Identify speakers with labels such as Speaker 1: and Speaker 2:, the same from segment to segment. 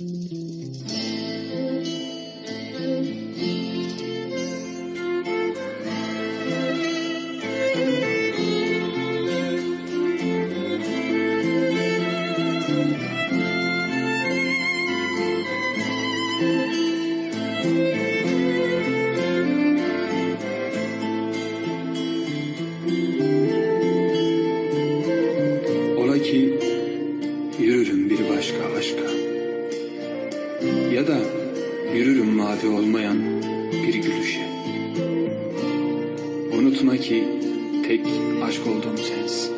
Speaker 1: Ola ki da yürürüm mavi olmayan bir gülüşe. Unutma ki tek aşk olduğum sensin.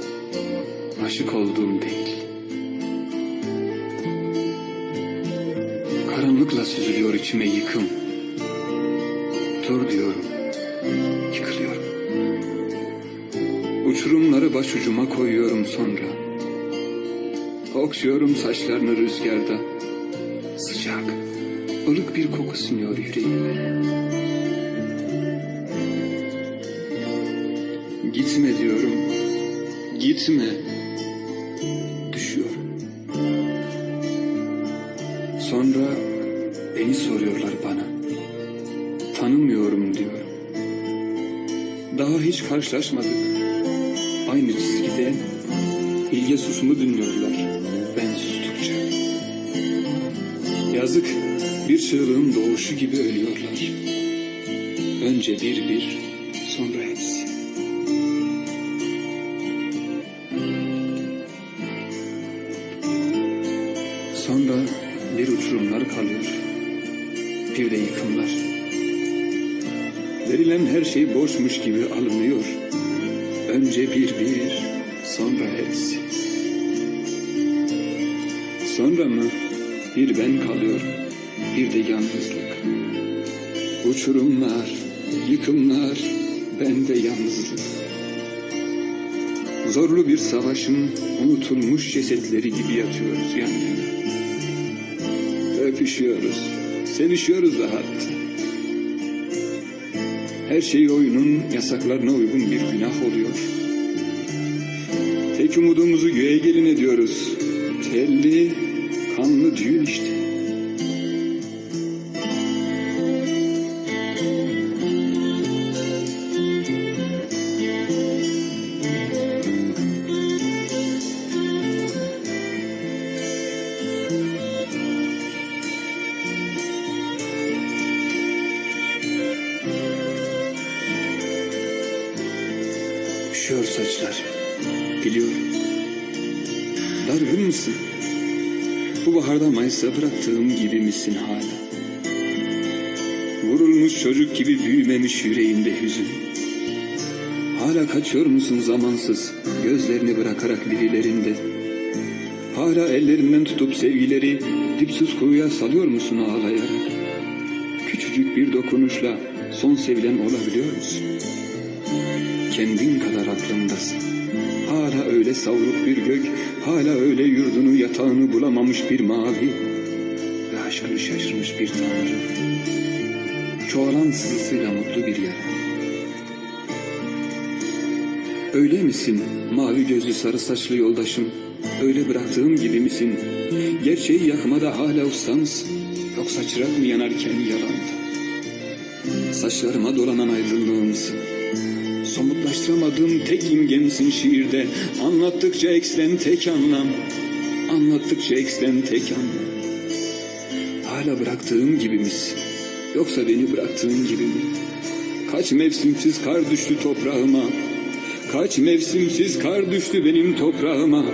Speaker 1: Aşık olduğum değil. Karanlıkla süzülüyor içime yıkım. Dur diyorum, yıkılıyorum. Uçurumları başucuma koyuyorum sonra. Okşuyorum saçlarını rüzgarda. Sıcak, ılık bir koku siniyor yüreğime. Gitme diyorum, gitme. Düşüyorum. Sonra beni soruyorlar bana. Tanımıyorum diyorum. Daha hiç karşılaşmadık. Aynı çizgide Bilge susumu dinliyorlar. Ben sustukça. Yazık bir çığlığın doğuşu gibi ölüyorlar. Önce bir bir sonra hepsi. Sonra bir uçurumlar kalıyor. Bir de yıkımlar. Verilen her şey boşmuş gibi alınıyor. Önce bir bir, sonra hepsi. Sonra mı bir ben kalıyor, bir de yalnızlık. Uçurumlar, yıkımlar, ben de yalnızlık. Zorlu bir savaşın unutulmuş cesetleri gibi yatıyoruz yan yana. Öpüşüyoruz, sevişiyoruz da hatta. Her şey oyunun yasaklarına uygun bir günah oluyor. Tek umudumuzu göğe gelin ediyoruz. Telli, kanlı düğün işte. Üşüyor saçlar. Biliyorum. Dargın mısın? Bu baharda Mayıs'a bıraktığım gibi misin hala? Vurulmuş çocuk gibi büyümemiş yüreğinde hüzün. Hala kaçıyor musun zamansız gözlerini bırakarak birilerinde? Hala ellerinden tutup sevgileri dipsiz kuyuya salıyor musun ağlayarak? Küçücük bir dokunuşla son sevilen olabiliyor musun? Kendin kadar aklımdasın. Hala öyle savruk bir gök, hala öyle yurdunu yatağını bulamamış bir mavi ve aşkını şaşırmış bir tanrı. Çoğalan sızısıyla mutlu bir yara. Öyle misin mavi gözlü sarı saçlı yoldaşım? Öyle bıraktığım gibi misin? Gerçeği yakmada hala usta mısın? Yoksa çırak mı yanarken yalanda? Saçlarıma dolanan aydınlığımsın. Somutlaştıramadığım tek imgemsin şiirde Anlattıkça ekslen tek anlam Anlattıkça ekslen tek anlam Hala bıraktığım gibi misin? Yoksa beni bıraktığın gibi mi? Kaç mevsimsiz kar düştü toprağıma Kaç mevsimsiz kar düştü benim toprağıma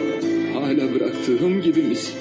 Speaker 1: Hala bıraktığım gibi misin?